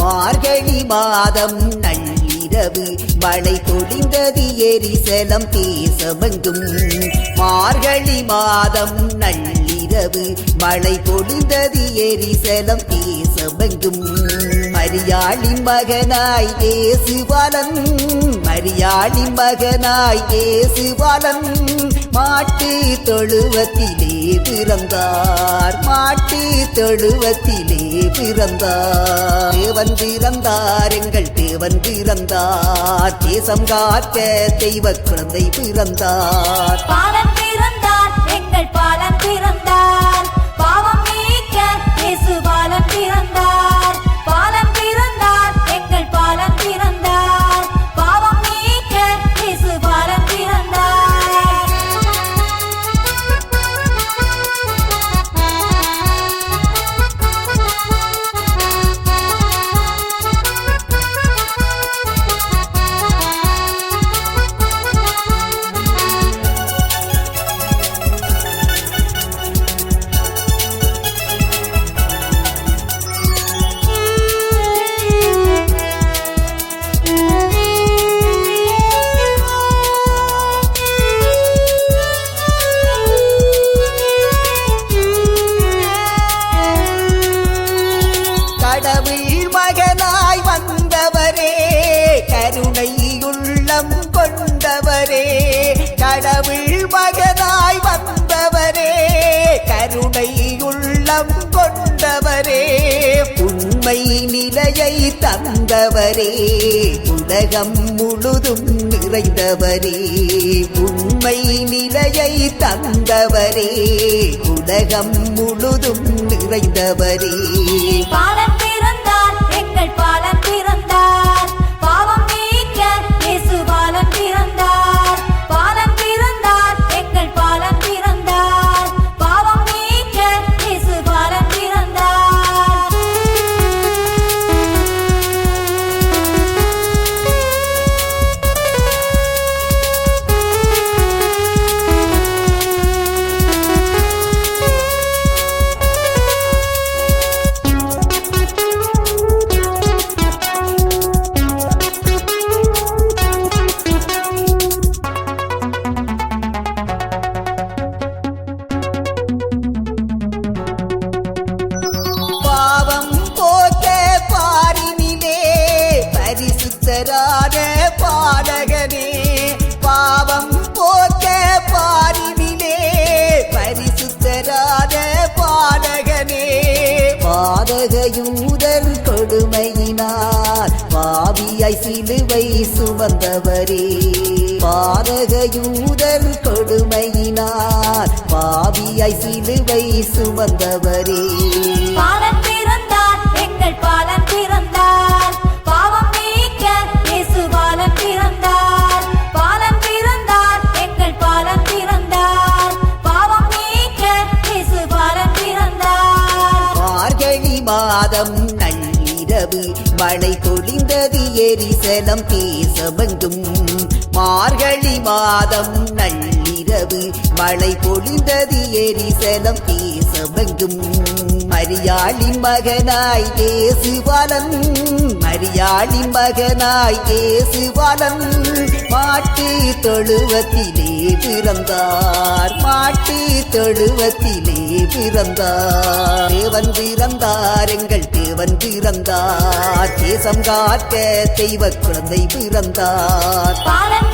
மார்கழி மாதம் இரவு மழை பொழிந்தது எரிசலம் தேசமெங்கும் மார்கழி மாதம் நள்ளிரவு மழை பொழிந்தது எரிசலம் தேசமெங்கும் மரியாளின் மகனாய் ஏசுபாலன் மரியாளின் மகனாய் ஏசுபாலன் மாட்டு தொழுவத்திலே பிறந்தார். மாட்டு தொழுவத்திலே பிறந்தார். தேவன் பிறந்தார் எங்கள் தேவன் பிறந்தார். தேசம் காக்க தெய்வ குழந்தை பிறந்தார். கடவுள் மகனாய் வந்தவரே கருணையுள்ளம் கொண்டவரே கடவுள் மகனாய் வந்தவரே கருணையுள்ளம் கொண்டவரே உண்மை நிலையை தந்தவரே உலகம் முழுதும் நிறைந்தவரே உண்மை நிலையை தந்தவரே உலகம் முழுதும் நிறைந்தவரே. பரிசுத்தரான பாலகனே பாவம் போக்க பாரினிலே பரிசுத்தரான பாலகனே பாதகயூதன் கொடுமையினார் பாவியாய் சிலுவை சுமந்தவரே. பாதகயூதன் கொடுமையினார் பாவியாய் சிலுவை சுமந்தவரே. பாதம் நள்ளிரவு மழை பொழிந்தது எரிசலம் தேசமெங்கும் மார்கழி மாதம் நள்ளிரவு மழை பொழிந்தது எரிசலம் தேசமெங்கும் மரியாளி மகனாய் ஏசுபாலன் மரியாளி மகனாய் ஏசுபாலன் மாட்டு தொழுவத்திலே பிறந்தார். மாட்டு தொழுவத்திலே பிறந்தார். தேவன் பிறந்தார் எங்கள் தேவன் பிறந்தார். தேசம் காக்க தெய்வ குழந்தை பிறந்தார். பாலன்